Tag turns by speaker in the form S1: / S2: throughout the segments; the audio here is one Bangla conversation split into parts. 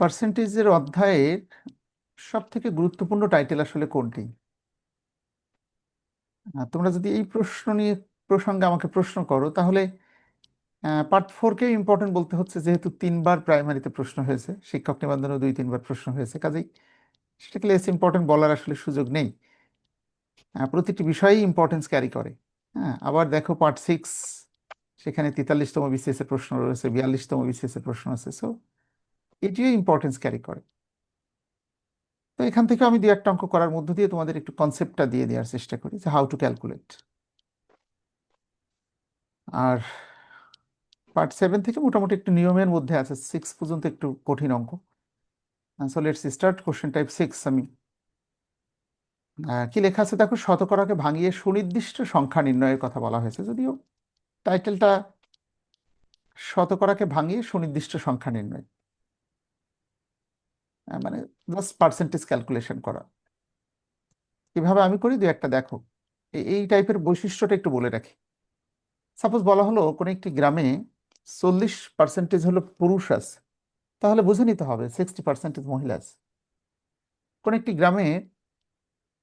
S1: পার্সেন্টেজের অধ্যায়ের সব থেকে গুরুত্বপূর্ণ টাইটেল আসলে কোনটি? তোমরা যদি এই প্রশ্ন নিয়ে প্রসঙ্গে আমাকে প্রশ্ন করো, তাহলে পার্ট ফোরকে ইম্পর্টেন্ট বলতে হচ্ছে যেহেতু তিনবার প্রাইমারিতে প্রশ্ন হয়েছে, শিক্ষক নিবন্ধনেও দুই, তিনবার প্রশ্ন হয়েছে, কাজেই সেটাকে লেস ইম্পর্টেন্ট বলার আসলে সুযোগ নেই। প্রতিটি বিষয়েই ইম্পর্টেন্স ক্যারি করে। হ্যাঁ আবার দেখো পার্ট সিক্স সেখানে তেতাল্লিশতম বিসিএস এর প্রশ্ন রয়েছে, বিয়াল্লিশতম বিসিএস এর প্রশ্ন আছে সো এটিও ইম্পর্টেন্স ক্যারি করে। তো এখান থেকে আমি দু একটা অঙ্ক করার মধ্য দিয়ে তোমাদের একটু কনসেপ্টটা দিয়ে দেওয়ার চেষ্টা করি, যে হাউ টু ক্যালকুলেট আর পার্ট সেভেন থেকে মোটামুটি একটু নিয়মের মধ্যে আছে সিক্স পর্যন্ত একটু কঠিন অঙ্ক। So let's start question type six আমি। কি লেখা আছে? দেখো, শতকরাকে ভাঙিয়ে সুনির্দিষ্ট সংখ্যা নির্ণয়ের কথা বলা হয়েছে, যদিও টাইটেলটা শতকরাকে ভাঙিয়ে সুনির্দিষ্ট সংখ্যা নির্ণয়। মানে জাস্ট পার্সেন্টেজ ক্যালকুলেশন করা। কীভাবে আমি করি দু একটা দেখো। এই টাইপের বৈশিষ্ট্যটা একটু বলে রাখি। সাপোজ বলা হলো, কোনো একটি গ্রামে চল্লিশ পার্সেন্টেজ হলো পুরুষ আছে। তাহলে বুঝে নিতে হবে সিক্সটি পার্সেন্টেজ মহিলা আছে। কোনো একটি গ্রামে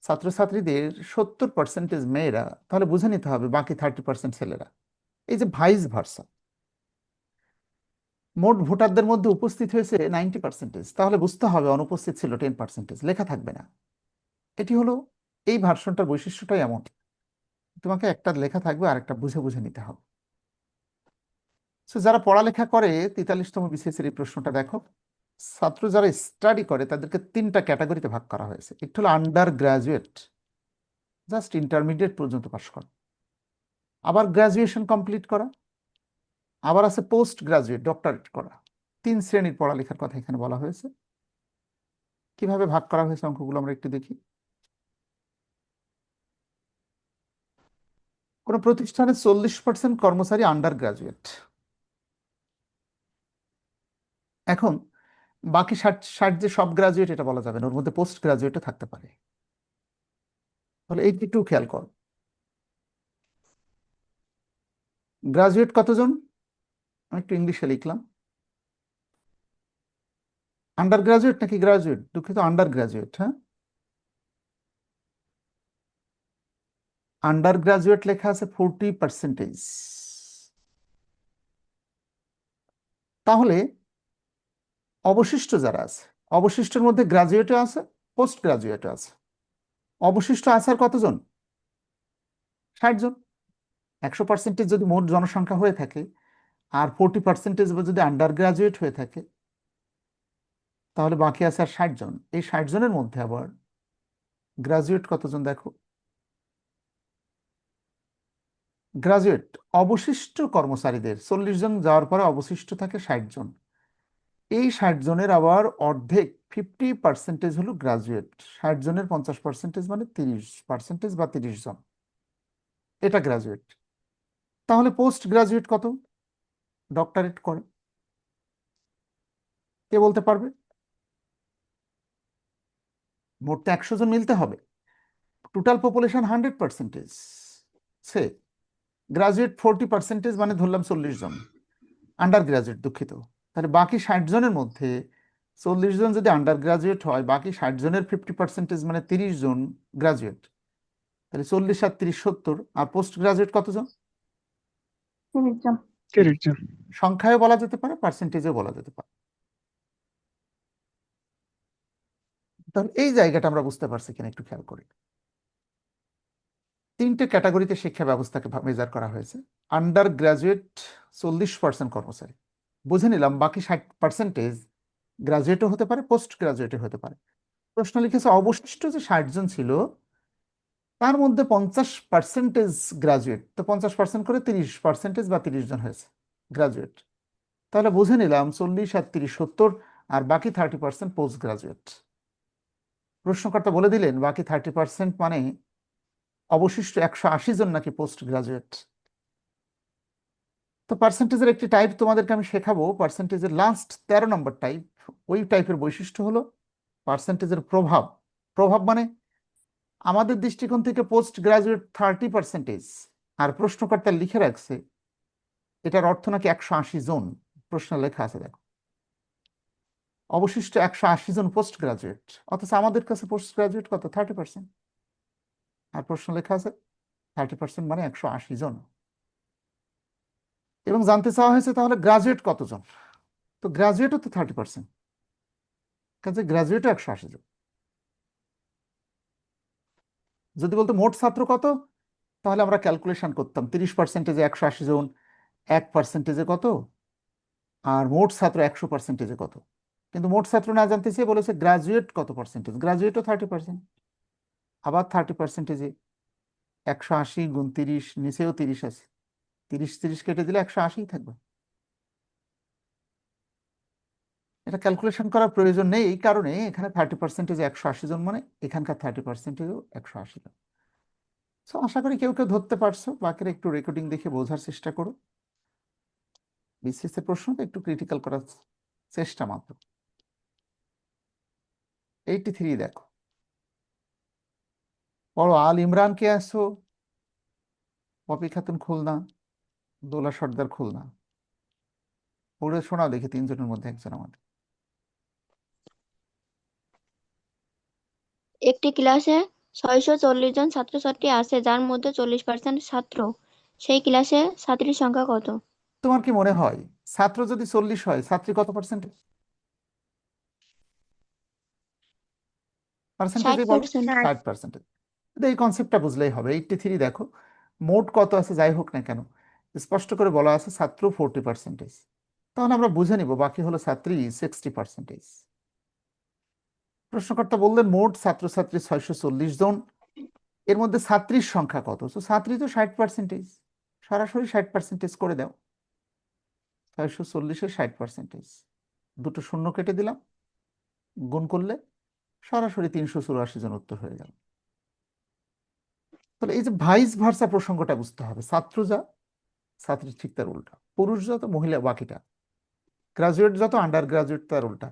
S1: ছাত্রছাত্রীদের সত্তর পার্সেন্টেজ মেয়েরা, তাহলে বুঝে নিতে হবে, বাকি থার্টি পার্সেন্ট ছেলেরা। এই যে ভাইস ভার্সা মোট ভোটারদের মধ্যে উপস্থিত হয়েছে নাইনটি পার্সেন্টেজ। তাহলে বুঝতে হবে অনুপস্থিত ছিল টেন পার্সেন্টেজ। লেখা থাকবে না। এটি হলো এই ভার্সনটার বৈশিষ্ট্যটাই এমন। তোমাকে একটা লেখা থাকবে আর একটা বুঝে বুঝে নিতে হবে। সো যারা পড়ালেখা করে, তেতাল্লিশতম বিসিএস এর এই প্রশ্নটা দেখো। ছাত্র যারা স্টাডি করে, তাদেরকে তিনটা ক্যাটাগরিতে ভাগ করা হয়েছে। একটু হলো আন্ডার গ্রাজুয়েট জাস্ট ইন্টারমিডিয়েট পর্যন্ত পাশ করা। আবার গ্রাজুয়েশন কমপ্লিট করা। আবার আছে পোস্ট গ্রাজুয়েট ডক্টরেট করা। তিন শ্রেণির পড়ালেখার কথা এখানে বলা হয়েছে। কীভাবে ভাগ করা হয়েছে অঙ্কগুলো আমরা একটু দেখি। কোন প্রতিষ্ঠানে চল্লিশ পার্সেন্ট কর্মচারী আন্ডার গ্রাজুয়েট এখন বাকি ষাট ষাট যে সব গ্রাজুয়েট এটা বলা যাবে না, ওর মধ্যে পোস্ট গ্রাজুয়েটও থাকতে পারে। তাহলে এইটি একটু খেয়াল কর। গ্রাজুয়েট কতজন? একটু ইংলিশে লিখলাম। আন্ডার গ্রাজুয়েট নাকি গ্রাজুয়েট দুঃখিত আন্ডার গ্রাজুয়েট হ্যাঁ? আন্ডার গ্রাজুয়েট লেখা আছে ফোরটি পার্সেন্টেজ তাহলে অবশিষ্ট যারা আছে, অবশিষ্টের মধ্যে গ্রাজুয়েটও আছে পোস্ট গ্রাজুয়েটও আছে। অবশিষ্ট আছে আর কতজন? ষাট জন। একশো পার্সেন্টেজ যদি মোট জনসংখ্যা হয়ে থাকে আর ফোরটি পার্সেন্টেজ যদি আন্ডার গ্রাজুয়েট হয়ে থাকে, তাহলে বাকি আছে আর ষাট জন। এই ষাট জনের মধ্যে আবার গ্রাজুয়েট কতজন দেখো? গ্রাজুয়েট অবশিষ্ট কর্মচারীদের, চল্লিশ জন যাওয়ার পরে অবশিষ্ট থাকে ষাট জন। এই ষাট জনের আবার অর্ধেক ফিফটি পার্সেন্টেজ হলো গ্রাজুয়েট ষাট জনের পঞ্চাশ পার্সেন্টেজ মানে তিরিশ পার্সেন্টেজ বা তিরিশ জন। এটা গ্রাজুয়েট তাহলে পোস্ট গ্রাজুয়েট কত? ডক্টরেট করে। কে বলতে পারবে? মোট তো একশো জন মিলতে হবে। টোটাল পপুলেশন হান্ড্রেড পার্সেন্টেজ সে গ্রাজুয়েট ফোরটি পার্সেন্টেজ মানে ধরলাম চল্লিশ জন। আন্ডার গ্রাজুয়েট দুঃখিত। তাহলে বাকি ষাট জনের মধ্যে চল্লিশ জন যদি আন্ডার গ্রাজুয়েট হয়, বাকি ষাট জনের ফিফটি পার্সেন্টেজ মানে তিরিশ জন গ্রাজুয়েট তাহলে চল্লিশ আর তিরিশ সত্তর। আর পোস্ট গ্রাজুয়েট কতজন সংখ্যায় বলা যেতে পারে পার্সেন্টেজেও বলা যেতে পারে। তাহলে এই জায়গাটা আমরা বুঝতে পারছি কিনা একটু খেয়াল করি। তিনটে ক্যাটাগরিতে শিক্ষা ব্যবস্থাকে মেজার করা হয়েছে। আন্ডার গ্রাজুয়েট চল্লিশ পার্সেন্ট কর্মচারী। বুঝে নিলাম, বাকি ষাট পার্সেন্টেজ গ্রাজুয়েটও হতে পারে পোস্ট গ্রাজুয়েটও হতে পারে। প্রশ্ন লিখেছে, অবশিষ্ট যে ষাট জন ছিল তার মধ্যে পঞ্চাশ পার্সেন্টেজ গ্রাজুয়েট তো পঞ্চাশ পার্সেন্ট করে তিরিশ পার্সেন্টেজ বা তিরিশ জন হয়েছে গ্রাজুয়েট তাহলে বুঝে নিলাম চল্লিশ আর তিরিশ সত্তর, আর বাকি থার্টি পার্সেন্ট পোস্ট গ্রাজুয়েট প্রশ্নকর্তা বলে দিলেন, বাকি থার্টি পার্সেন্ট মানে অবশিষ্ট একশো আশি জন নাকি পোস্ট গ্রাজুয়েট তো পার্সেন্টেজের একটি টাইপ তোমাদেরকে আমি শেখাবো। পার্সেন্টেজের লাস্ট তেরো নম্বর টাইপ ওই টাইপের বৈশিষ্ট্য হলো পার্সেন্টেজের প্রভাব। প্রভাব মানে আমাদের দৃষ্টিকোণ থেকে পোস্ট গ্রাজুয়েট থার্টি পার্সেন্টেজ আর প্রশ্নকর্তা লিখে রাখছে, এটার অর্থ নাকি একশো আশি জন? প্রশ্ন লেখা আছে দেখো। অবশিষ্ট একশো আশি জন পোস্ট গ্রাজুয়েট অথচ আমাদের কাছে পোস্ট গ্রাজুয়েট কত? থার্টি পার্সেন্ট আর প্রশ্ন লেখা আছে থার্টি পার্সেন্ট মানে একশো আশি জন। এবং জানতে চাওয়া হয়েছে তাহলে গ্রাজুয়েট কতজন? তো গ্রাজুয়েটও তো থার্টি পার্সেন্ট কাজে গ্রাজুয়েটও একশো আশি জন। যদি বলতো মোট ছাত্র কত? তাহলে আমরা ক্যালকুলেশন করতাম। তিরিশ পার্সেন্টেজে একশো আশি জন, এক পার্সেন্টেজে কত? আর মোট ছাত্র একশো পার্সেন্টেজে কত? কিন্তু মোট ছাত্র না জানতে চেয়ে বলেছে গ্রাজুয়েট কত পার্সেন্টেজ গ্রাজুয়েটও থার্টি পার্সেন্ট আবার থার্টি পার্সেন্টেজে একশো আশি গুণ তিরিশ, নিচেও তিরিশ আছে। তিরিশ তিরিশ কেটে দিলে একশো আশিই থাকবে। এটা ক্যালকুলেশন করার প্রয়োজন নেই, এই কারণে এখানে থার্টি পার্সেন্টেজ একশো আশি জন মানে এখানকার থার্টি পার্সেন্টেজও একশো আশি জন। সো আশা করি কেউ কেউ ধরতে পারছ, বাকিরা একটু রেকর্ডিং দেখে বোঝার চেষ্টা করো। বিসিএস এর প্রশ্নটা একটু ক্রিটিক্যাল করার চেষ্টা মাত্র। এইটি থ্রি দেখো। বড় আল ইমরান কে আসো পপি খাতুন খুলনা, দোলা সর্দার খুলনা। পড়ে শোনাও দেখি তিনজনের মধ্যে একজন আমাদের।
S2: একটি ক্লাসে ছয়শো চল্লিশ জন ছাত্রছাত্রী আছে যার মধ্যে চল্লিশ পার্সেন্ট ছাত্র। সেই ক্লাসে ছাত্রীর সংখ্যা কত?
S1: তোমার কি মনে হয়? ছাত্র যদি চল্লিশ হয় ছাত্রী কত পার্সেন্ট এই কনসেপ্টটা বুঝলেই হবে। এইটটি থ্রি দেখো মোট কত আছে যাই হোক না কেন স্পষ্ট করে বলা আছে ছাত্র ফোরটি পার্সেন্টেজ তাহলে আমরা বুঝে নিব বাকি হলো ছাত্রী সিক্সটি পার্সেন্টেজ প্রশ্নকর্তা বললেন মোট ছাত্রছাত্রী ছয়শো চল্লিশ জন। এর মধ্যে ছাত্রীর সংখ্যা কত? তো ছাত্রী তো ষাট পার্সেন্টেজ সরাসরি ষাট পার্সেন্টেজ করে দাও। ছয়শো চল্লিশে ষাট পার্সেন্টেজ দুটো শূন্য কেটে দিলাম। গুণ করলে সরাসরি তিনশো চুরাশি জন উত্তর হয়ে গেল। তাহলে এই যে ভাইস ভার্সা প্রসঙ্গটা বুঝতে হবে। ছাত্র যা ছাত্রী ঠিক তার উল্টা। পুরুষ যত মহিলা, বাকিটা। গ্রাজুয়েট যত আন্ডার গ্রাজুয়েট তার উল্টা।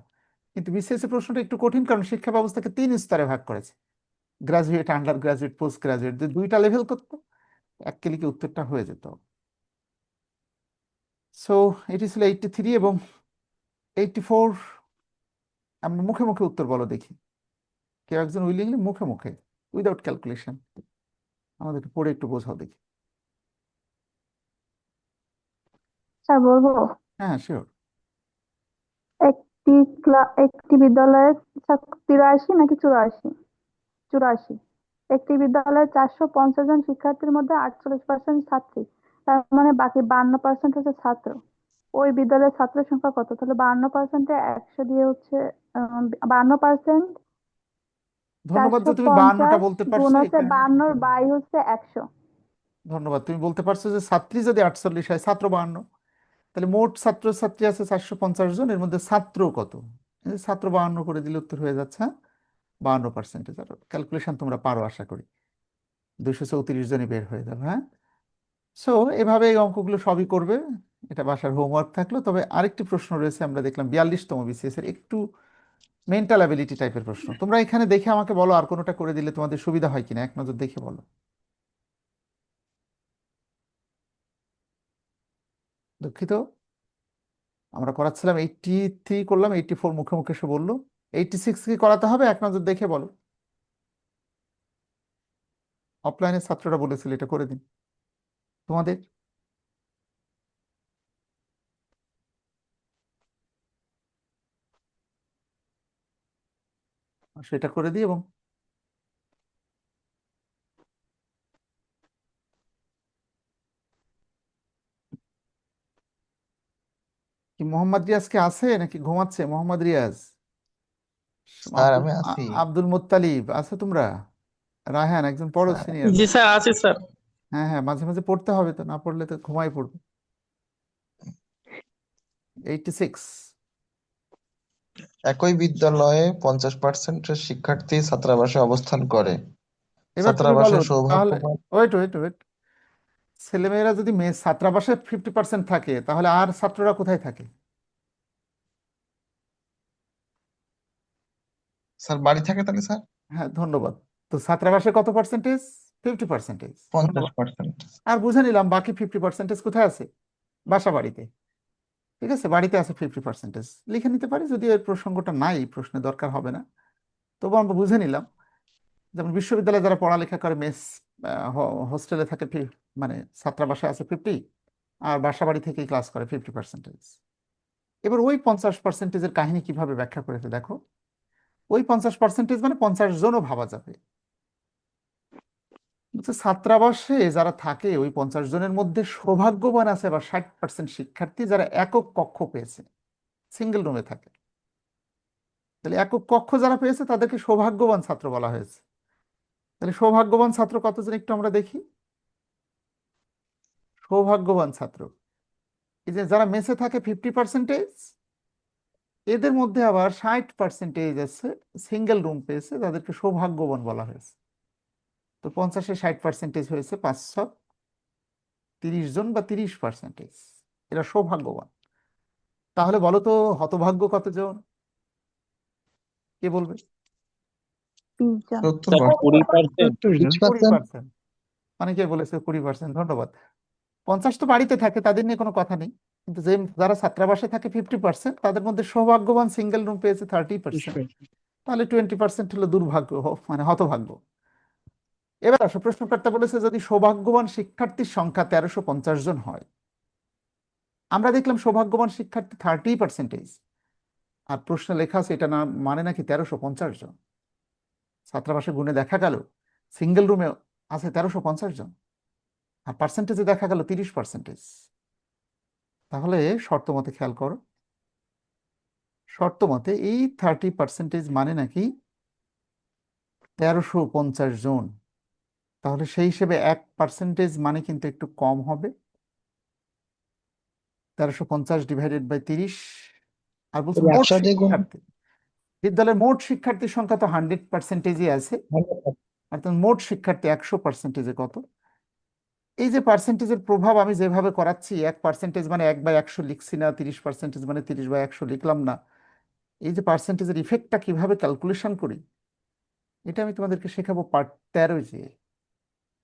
S1: কিন্তু বিসিএস এর প্রশ্নটা একটু কঠিন কারণ শিক্ষা ব্যবস্থাকে তিন স্তরে ভাগ করেছে। Graduate under graduate post graduate যে দুইটা লেভেল করতো এক ক্লিকে উত্তরটা হয়ে যেত? সো এটি ছিল এইটটি থ্রি এবং এইটটি ফোর আমরা মুখে মুখে উত্তর বলো দেখি। কেউ একজন উইলিংলি মুখে মুখে উইদাউট ক্যালকুলেশন আমাদেরকে পড়ে একটু বোঝাও দেখি।
S3: স্যার বলব?
S1: হ্যাঁ শিওর
S3: একটি একটি বিদ্যালয়ে ছাত্র তিরাশি নাকি চুরাশি? চুরাশি। একটি বিদ্যালয়ে চারশো পঞ্চাশ জন শিক্ষার্থীর মধ্যে আটচল্লিশ পার্সেন্ট ছাত্রী। তার মানে বাকি বান্ন পার্সেন্ট হচ্ছে ছাত্র। ওই বিদ্যালয়ের ছাত্রের সংখ্যা কত? তাহলে বান্ন পার্সেন্টে একশো দিয়ে হচ্ছে বান্ন পার্সেন্ট
S1: ধন্যবাদ তুমি
S3: পঞ্চাশ
S1: বলতে পারছ
S3: বান্নর বাই হচ্ছে একশো।
S1: ধন্যবাদ তুমি বলতে পারছ যে ছাত্রী যদি আটচল্লিশ হয় ছাত্র বাহান্ন তাহলে মোট ছাত্র ছাত্রী আছে চারশো পঞ্চাশ জন, এর মধ্যে ছাত্র কত? ছাত্র বাহান্ন করে দিলে উত্তর হয়ে যাচ্ছে হ্যাঁ? বাহান্ন পার্সেন্টেজ আর। ক্যালকুলেশন তোমরা পারো, আশা করি। দুশো চৌত্রিশ জনই বের হয়ে যাবে হ্যাঁ? সো এভাবে এই অঙ্কগুলো সবই করবে। এটা বাসার হোমওয়ার্ক থাকল। তবে আরেকটি প্রশ্ন রয়েছে, আমরা দেখলাম বিয়াল্লিশতম বিসিএস এর। একটু মেন্টাল অ্যাবিলিটি টাইপের প্রশ্ন। তোমরা এখানে দেখে আমাকে বলো, আর কোনোটা করে দিলে তোমাদের সুবিধা হয় কিনা? এক নজর দেখে বলো। দুঃখিত। আমরা করাচ্ছিলাম এইটটি থ্রি করলাম এইটটি ফোর মুখে মুখে সে বলল এইটটি সিক্স কি করাতে হবে? এক নজর দেখে বলো। অফলাইনে ছাত্ররা বলেছিল এটা করে দিন। তোমাদের? সেটা করে দিই এবং মোহাম্মদ রিয়াজ কে আছে নাকি ঘুমাচ্ছে? মোহাম্মদ রিয়াজ।
S4: স্যার
S1: আব্দুল
S4: আমি আছি।
S1: আব্দুল মুত্তালিব আছে তোমরা? রায়হান একজন পড়ো
S4: স্যার।
S1: সিনিয়র
S5: জি স্যার আছি স্যার।
S1: হ্যাঁ হ্যাঁ মাঝে মাঝে পড়তে হবে তো না পড়লে তো ঘুমাই পড়বে। এইটটি সিক্স
S4: একই বিদ্যালয়ে পঞ্চাশ পার্সেন্টের শিক্ষার্থী ছাত্রাবাসে অবস্থান করে।
S1: এবার তুমি বলো
S4: ছাত্রাবাসে
S1: তাহলে
S4: সৌভাগ্যবান
S1: ওয়েট ওয়েট ওয়েট ছেলেমেয়েরা যদি মেয়ে ছাত্রাবাসে ফিফটি পার্সেন্ট থাকে তাহলে আর ছাত্ররা কোথায় থাকে?
S4: স্যার বাড়ি থাকে তাহলে স্যার?
S1: হ্যাঁ ধন্যবাদ। তো ছাত্রাবাসে কত পার্সেন্টেজ ফিফটি পার্সেন্টেজ
S4: পঞ্চাশ পার্সেন্ট
S1: আর বুঝে নিলাম বাকি ফিফটি পার্সেন্টেজ কোথায় আছে? বাসা বাড়িতে। ঠিক আছে বাড়িতে আছে ফিফটি পার্সেন্টেজ লিখে নিতে পারি যদি এর প্রসঙ্গটা নাই প্রশ্নে দরকার হবে না। তবু আমরা বুঝে নিলাম যেমন বিশ্ববিদ্যালয়ে যারা পড়ালেখা করে মেস হোস্টেলে থাকে মানে ছাত্রাবাসে আছে ফিফটি আর বাসা বাড়ি থেকেই ক্লাস করে ফিফটি পার্সেন্টেজ এবার ওই পঞ্চাশ পার্সেন্টেজের কাহিনী কীভাবে ব্যাখ্যা করেছে দেখো। ওই পঞ্চাশ পার্সেন্টেজ মানে পঞ্চাশ জনও ভাবা যাবে। ছাত্রাবাসে যারা থাকে, ওই পঞ্চাশ জনের মধ্যে সৌভাগ্যবান আছে বা ষাট পার্সেন্ট শিক্ষার্থী যারা একক কক্ষ পেয়েছে সিঙ্গেল রুমে থাকে। তাহলে একক কক্ষ যারা পেয়েছে, তাদেরকে সৌভাগ্যবান ছাত্র বলা হয়েছে। তাহলে সৌভাগ্যবান ছাত্র কতজন একটু আমরা দেখি? সৌভাগ্যবান ছাত্র। এই যে যারা মেসে থাকে ফিফটি পার্সেন্টেজ এদের মধ্যে আবার ষাট পার্সেন্টেজ আছে সিঙ্গেল রুম পেয়েছে তাদেরকে সৌভাগ্যবান বলা হয়েছে। তো পঞ্চাশে ষাট পার্সেন্টেজ হয়েছে পাঁচশো তিরিশ জন বা তিরিশ পার্সেন্টেজ এরা সৌভাগ্যবান। তাহলে বলো তো হতভাগ্য কতজন? কে বলবে? অনেকে বলেছে কুড়ি পার্সেন্ট ধন্যবাদ। পঞ্চাশ তো বাড়িতে থাকে তাদের নিয়ে কোনো কথা নেই। কিন্তু যে যারা ছাত্রাবাসে থাকে ফিফটি পার্সেন্ট তাদের মধ্যে সৌভাগ্যবান সিঙ্গেল রুম পেয়েছে থার্টি পার্সেন্ট তাহলে টোয়েন্টি পার্সেন্ট হলো দুর্ভাগ্য মানে হতভাগ্য। এবার আসো প্রশ্নকর্তা বলেছে যদি সৌভাগ্যবান শিক্ষার্থীর সংখ্যা তেরোশো পঞ্চাশ জন হয় আমরা দেখলাম সৌভাগ্যবান শিক্ষার্থী থার্টি পার্সেন্টেজ আর প্রশ্নে লেখা আছে এটা না মানে নাকি তেরোশো পঞ্চাশ জন? ছাত্রাবাসে গুণে দেখা গেল সিঙ্গেল রুমে আছে তেরোশো পঞ্চাশ জন। আর পার্সেন্টেজে দেখা গেল তিরিশ পার্সেন্টেজ তাহলে শর্ত মতে খেয়াল করো। শর্ত মতে এই থার্টি পার্সেন্টেজ মানে নাকি তেরোশো পঞ্চাশ জন। তাহলে সেই হিসেবে এক পার্সেন্টেজ মানে কিন্তু একটু কম হবে। তেরোশো পঞ্চাশ ডিভাইডেড বাই তিরিশ। আর বলছে মোট শিক্ষার্থী। বিদ্যালয়ের মোট শিক্ষার্থীর সংখ্যা তো হান্ড্রেড পার্সেন্টেজই আছে। অর্থাৎ মোট শিক্ষার্থী একশো পার্সেন্টেজে কত? এই যে পার্সেন্টেজের প্রভাব আমি যেভাবে করাচ্ছি, এক পার্সেন্টেজ মানে এক বাই একশো লিখছি না, তিরিশ পার্সেন্টেজ মানে তিরিশ বাই একশো লিখলাম না। এই যে পার্সেন্টেজের ইফেক্টটা কীভাবে ক্যালকুলেশন করি? এটা আমি তোমাদেরকে শেখাবো পার্ট তেরো যে,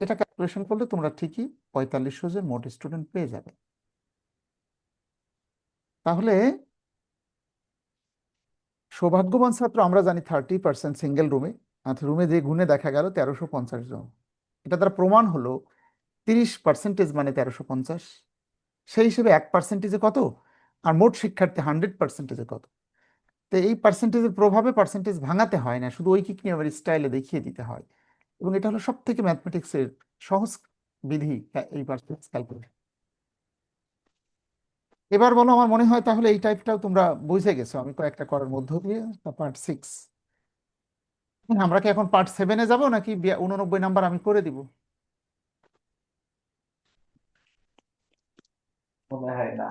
S1: এটা ক্যালকুলেশন করলে তোমরা ঠিকই পঁয়তাল্লিশশো জন মোট স্টুডেন্ট পেয়ে যাবে। তাহলে সৌভাগ্যবান ছাত্র, আমরা জানি থার্টি পার্সেন্ট সিঙ্গেল রুমে আর রুমে যে গুণে দেখা গেল তেরোশো পঞ্চাশ জন। এটা দ্বারা প্রমাণ হলো তিরিশ পার্সেন্টেজ মানে তেরোশো পঞ্চাশ। সেই হিসেবে এক পার্সেন্টেজে কত? আর মোট শিক্ষার্থী হান্ড্রেড পার্সেন্টেজে কত? তো এই পার্সেন্টেজের প্রভাবে পার্সেন্টেজ ভাঙাতে হয় না শুধু ঐকিক নিয়মের স্টাইলে দেখিয়ে দিতে হয়। এবং এটা হলো সব থেকে ম্যাথমেটিক্সের সহজ বিধি হ্যাঁ, এই পার্সেন্টেজ ক্যালকুলেশন এবার বলো আমার মনে হয় তাহলে এই টাইপটাও তোমরা বুঝে গেছো। আমি কয়েকটা করার মধ্য দিয়ে পার্ট সিক্স আমরা কি এখন পার্ট সেভেনে যাব নাকি উননব্বই নাম্বার আমি করে দিব?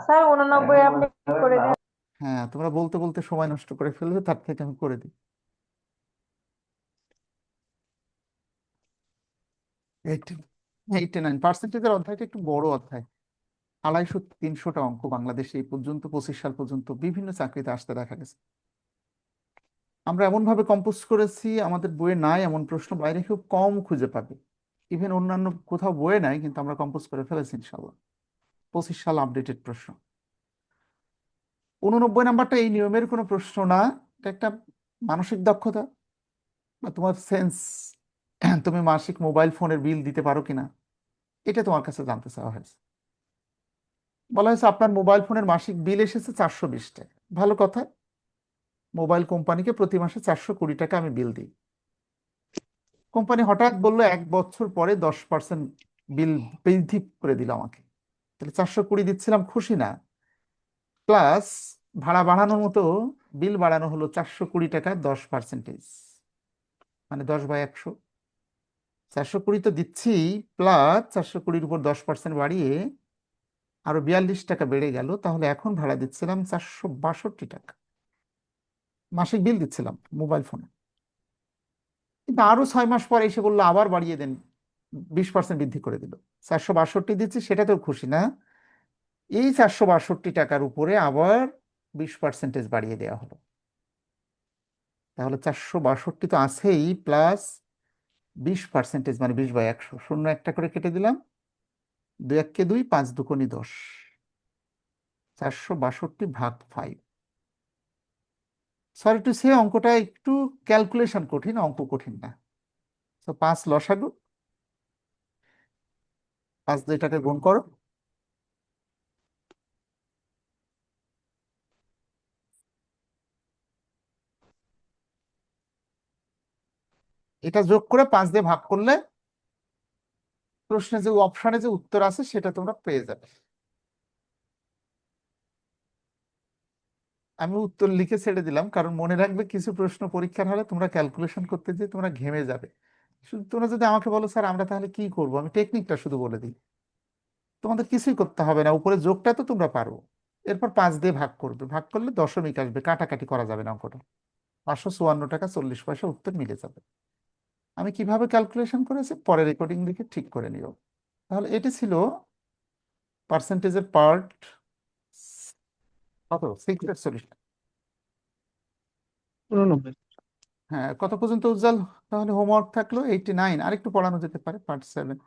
S3: স্যার উননব্বই আপনি করে দেন।
S1: হ্যাঁ তোমরা বলতে বলতে সময় নষ্ট করে ফেলবে তার থেকে আমি করে দিই। এইটি এইটি নাইন পার্সেন্টেজের অধ্যায়টা একটু বড় অধ্যায়। আড়াইশো তিনশোটা অঙ্ক বাংলাদেশে এই পর্যন্ত পঁচিশ সাল পর্যন্ত বিভিন্ন চাকরিতে আসতে দেখা গেছে। আমরা এমন ভাবে কম্পোজ করেছি আমাদের বইয়ে নাই এমন প্রশ্ন বাইরে খুব কম খুঁজে পাবে। ইভেন অন্যান্য কোথাও বইয়ে নাই কিন্তু আমরা কম্পোজ করে ফেলেছি ইনশাল্লাহ পঁচিশ সাল আপডেটেড প্রশ্ন। উননব্বই নাম্বারটা এই নিয়মের কোনো প্রশ্ন না, এটা একটা মানসিক দক্ষতা বা তোমার সেন্স তুমি মাসিক মোবাইল ফোনের বিল দিতে পারো কিনা, এটা তোমার কাছে জানতে চাওয়া হয়েছে। বলা হয়েছে আপনার মোবাইল ফোনের মাসিক বিল এসেছে চারশো বিশ টাকা। ভালো কথা মোবাইল কোম্পানিকে প্রতি মাসে চারশো কুড়ি টাকা আমি বিল দিই। কোম্পানি হঠাৎ বলল, এক বছর পরে দশ পার্সেন্ট বিল বৃদ্ধি করে দিল আমাকে। তাহলে চারশো কুড়ি দিচ্ছিলাম খুশি না। প্লাস ভাড়া বাড়ানোর মতো বিল বাড়ানো হলো চারশো কুড়ি টাকা দশ পার্সেন্টেজ মানে দশ বাই একশো। চারশো কুড়ি তো দিচ্ছি প্লাস চারশো কুড়ির উপর দশ পার্সেন্ট বাড়িয়ে আরও বিয়াল্লিশ টাকা বেড়ে গেল, তাহলে এখন ভাড়া দিচ্ছিলাম চারশো বাষট্টি টাকা। মাসিক বিল দিচ্ছিলাম মোবাইল ফোনে কিন্তু আরও ছয় মাস পরে এসে বলল আবার বাড়িয়ে দেন। বিশ পার্সেন্ট বৃদ্ধি করে দিল। চারশো বাষট্টি দিচ্ছি সেটাতেও খুশি না। এই চারশো বাষট্টি টাকার উপরে আবার বিশ পার্সেন্টেজ বাড়িয়ে দেওয়া হলো। তাহলে চারশো বাষট্টি তো আছেই প্লাস বিশ পার্সেন্টেজ মানে বিশ বাই একশো। শূন্য একটা করে কেটে দিলাম। দুই এককে দুই, পাঁচ দুকোনি দশ। চারশো বাষট্টি ভাগ ফাইভ সরি টু সে অঙ্কটা একটু ক্যালকুলেশন কঠিন, অঙ্ক কঠিন না। তো পাঁচ লসাগু। পাঁচ দিয়ে এটাকে গুণ করো। এটা যোগ করে পাঁচ দিয়ে ভাগ করলে প্রশ্নে যে অপশনে যে উত্তর আছে সেটা তোমরা পেয়ে যাবে। আমি উত্তর লিখে ছেড়ে দিলাম, কারণ মনে রাখবে কিছু প্রশ্ন পরীক্ষার হলে তোমরা ক্যালকুলেশন করতে গিয়ে তোমরা ঘেমে যাবে। তোমরা যদি আমাকে বলো, স্যার, আমরা তাহলে কি করব? আমি টেকনিকটা শুধু বলে দিই। তোমাদের কিছুই করতে হবে না। উপরে যোগটা তো তোমরা পারো। এরপর পাঁচ দিয়ে ভাগ করবে। ভাগ করলে দশমিক আসবে। কাটাকাটি করা যাবে না অঙ্কটা। পাঁচশো চুয়ান্ন টাকা চল্লিশ পয়সা উত্তর মিলে যাবে। আমি কীভাবে ক্যালকুলেশন করেছি? পরে রেকর্ডিং লিখে ঠিক করে নিও। তাহলে এটি ছিল পার্সেন্টেজের পার্ট কত? সিক্রেট সলিউশন হ্যাঁ কত পর্যন্ত উজ্জ্বল? তাহলে হোমওয়ার্ক থাকল এইটি নাইন আরেকটু পড়ানো যেতে পারে পার্ট সেভেন